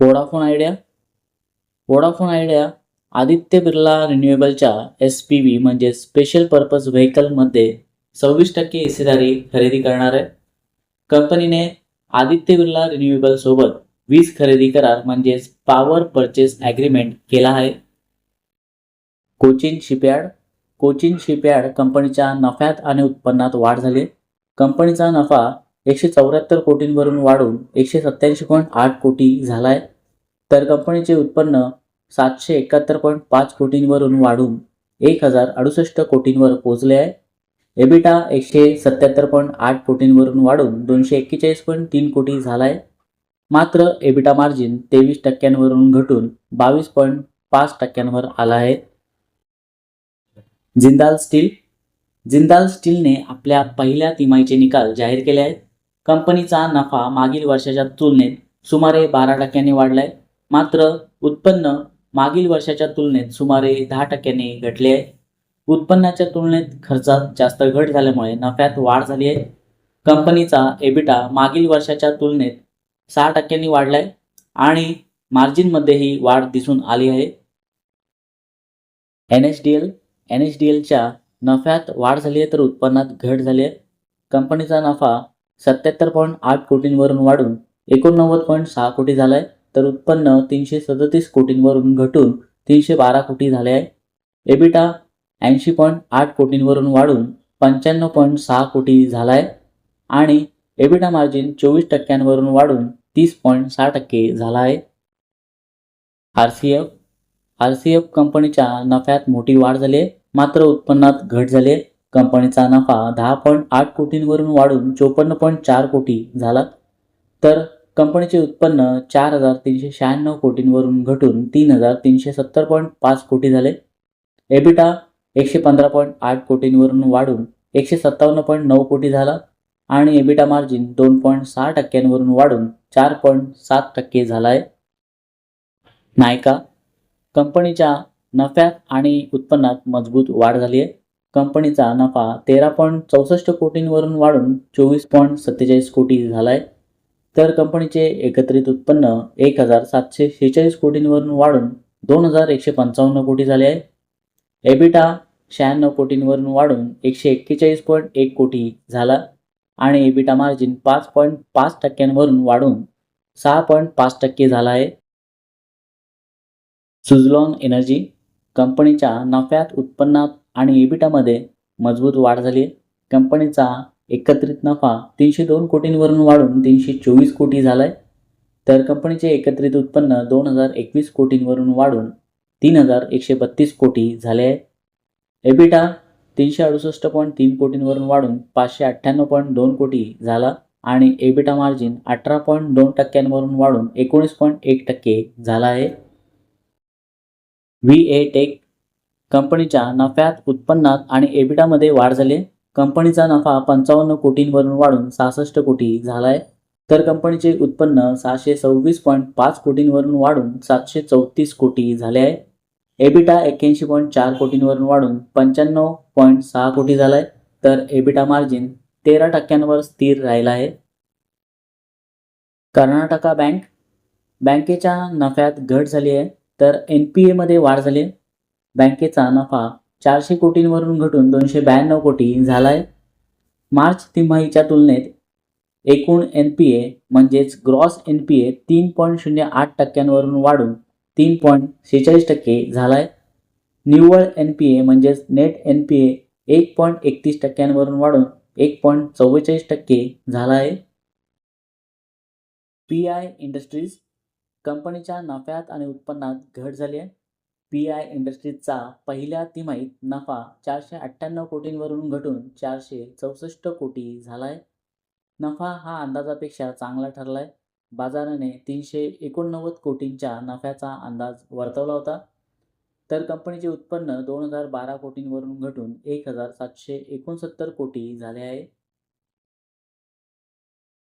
Vodafone Idea Vodafone Idea Aditya Birla रिन्युएबलच्या S P V म्हणजे special purpose व्हेकलमध्ये सव्वीस टक्के हिस्सेदारी खरेदी करणार आहे. कंपनीने आदित्य बिर्ला रिन्युएबलसोबत वीज खरेदी करार म्हणजेच पॉवर परचेस ॲग्रीमेंट केला आहे. कोचिन शिपयार्ड कोचिन शिपयार्ड कंपनीच्या नफ्यात आणि उत्पन्नात वाढ झाली. कंपनीचा नफा एकशे चौऱ्याहत्तर कोटींवरून वाढून एकशे सत्याऐंशी पॉईंट आठ कोटी झाला आहे तर कंपनीचे उत्पन्न सातशे एकाहत्तर पॉईंट पाच कोटींवरून वाढून एक हजार अडुसष्ट कोटींवर पोहोचले आहे. एबिटा एकशे सत्याहत्तर पॉईंट आठ कोटींवरून वाढून दोनशे एक्केचाळीस पॉईंट तीन कोटी झाला आहे मात्र एबिटा मार्जिन तेवीस टक्क्यांवरून घटून बावीस पॉईंट पाच टक्क्यांवर आला आहे. जिंदाल स्टील. जिंदाल स्टीलने आपल्या पहिल्या तिमाहीचे निकाल जाहीर केले आहेत. कंपनीचा नफा मागील वर्षाच्या तुलनेत सुमारे बारा टक्क्यांनी वाढलाय. मात्र उत्पन्न मागील वर्षाच्या तुलनेत सुमारे दहा टक्क्यांनी घटले आहे. उत्पन्नाच्या तुलनेत खर्चात जास्त घट झाल्यामुळे नफ्यात वाढ झाली आहे. कंपनीचा एबिटा मागील वर्षाच्या तुलनेत सहा टक्क्यांनी वाढलाय आणि मार्जिनमध्येही वाढ दिसून आली आहे. N H D L N H D एलच्या नफ्यात वाढ झाली आहे तर उत्पन्नात घट झाली आहे. कंपनीचा नफा सत्याहत्तर पॉईंट आठ कोटींवरून वाढून एकोणनव्वद पॉईंट सहा कोटी झाला आहे तर उत्पन्न तीनशे सदतीस कोटींवरून घटून तीनशे बारा कोटी झाले आहे. एबिटा ऐंशी पॉईंट आठ कोटींवरून वाढून पंच्याण्णव पॉईंट सहा कोटी झाला आहे आणि एबिटा मार्जिन चोवीस टक्क्यांवरून वाढून तीस पॉईंट सहा टक्के झाला आहे. R C F R C F कंपनीच्या नफ्यात मोठी वाढ झाली आहे. मात्र उत्पन्नात घट झाली आहे. कंपनीचा नफा दहा पॉईंट आठ कोटींवरून वाढून चोपन्न पॉईंट चार कोटी झाला. तर कंपनीचे उत्पन्न चार हजार तीनशे शहाण्णव कोटींवरून घटून तीन हजार तीनशे सत्तर पॉईंट पाच कोटी झाले. एबिटा एकशे पंधरा पॉईंट आठ कोटींवरून वाढून एकशे सत्तावन्न पॉईंट नऊ कोटी झाला. आणि एबिटा मार्जिन दोन पॉईंट सहा टक्क्यांवरून वाढून चार पॉईंट सात टक्के झाला आहे नायका कंपनीच्या नफ्यात आणि उत्पन्नात मजबूत वाढ झाली आहे. कंपनीचा नफा तेरा पॉईंट चौसष्ट कोटींवरून वाढून चोवीस पॉईंट सत्तेचाळीस कोटी झाला आहे तर कंपनीचे एकत्रित उत्पन्न एक हजार सातशे शेहेचाळीस कोटींवरून वाढून दोन हजार एकशे पंचावन्न कोटी झाले आहे. एबिटा शहाण्णव कोटींवरून वाढून एकशे एक्केचाळीस पॉईंट एक कोटी झाला. आणि एबिटा मार्जिन पाच पॉईंट पाच टक्क्यांवरून वाढून सहा पॉईंट पाच टक्के झाला आहे. सुझलॉन एनर्जी कंपनीच्या नफ्यात उत्पन्नात आणि एबिटामध्ये मजबूत वाढ झाली कंपनीचा एकत्रित नफा तीनशे दोन कोटींवरून वाढून तीनशे चोवीस कोटी झाला आहे तर कंपनीचे एकत्रित उत्पन्न दोन हजार एकवीस कोटींवरून वाढून तीन हजार एकशे बत्तीस कोटी झाले आहे. एबिटा तीनशे अडुसष्ट पॉईंट तीन कोटींवरून वाढून पाचशे अठ्ठ्याण्णव पॉईंट दोन कोटी झाला आणि एबिटा मार्जिन अठरा पॉईंट दोन टक्क्यांवरून वाढून एकोणीस पॉईंट एक टक्के झाला आहे. व्ही ए टेक कंपनीच्या नफ्यात उत्पन्नात आणि एबिटामध्ये वाढ झाली. कंपनीचा नफा पंचावन्न कोटींवरून वाढून सहासष्ट कोटी झाला आहे. तर कंपनीचे उत्पन्न सहाशे सव्वीस पॉईंट पाच कोटींवरून वाढून सातशे चौतीस कोटी झाले आहे. एबिटा एक्क्याऐंशी पॉईंट चार कोटींवरून वाढून पंच्याण्णव पॉईंट सहा कोटी झाला आहे तर एबिटा मार्जिन तेरा टक्क्यांवर स्थिर राहिला आहे. कर्नाटका बँक बँकेच्या नफ्यात घट झाली आहे तर एन पी एमध्ये वाढ झाली आहे. बँकेचा नफा चारशे कोटींवरून घटून दोनशे ब्याण्णव कोटी झाला आहे मार्च तिमाहीच्या तुलनेत एकूण एन पी ए म्हणजेच ग्रॉस एन पी ए तीन पॉईंट शून्य आठ टक्क्यांवरून वाढून तीन पॉईंट शेहेचाळीस टक्के झाला आहे निव्वळ एन पी ए म्हणजेच नेट एन पी ए एक पॉईंट एकतीस टक्क्यांवरून वाढून एक पॉईंट चव्वेचाळीस टक्के झाला आहे पी आय इंडस्ट्रीज कंपनीच्या नफ्यात आणि उत्पन्नात घट झाली आहे. पी आय इंडस्ट्रीजचा पहिल्या तिमाहीत नफा चारशे अठ्ठ्याण्णव कोटींवरून घटून चारशे चौसष्ट कोटी झाला आहे नफा हा अंदाजापेक्षा चांगला ठरला आहे बाजाराने तीनशे एकोणनव्वद कोटींच्या नफ्याचा अंदाज वर्तवला होता. तर कंपनीचे उत्पन्न दोन हजार बारा कोटींवरून घटून एक हजार सातशे एकोणसत्तर कोटी झाले आहे.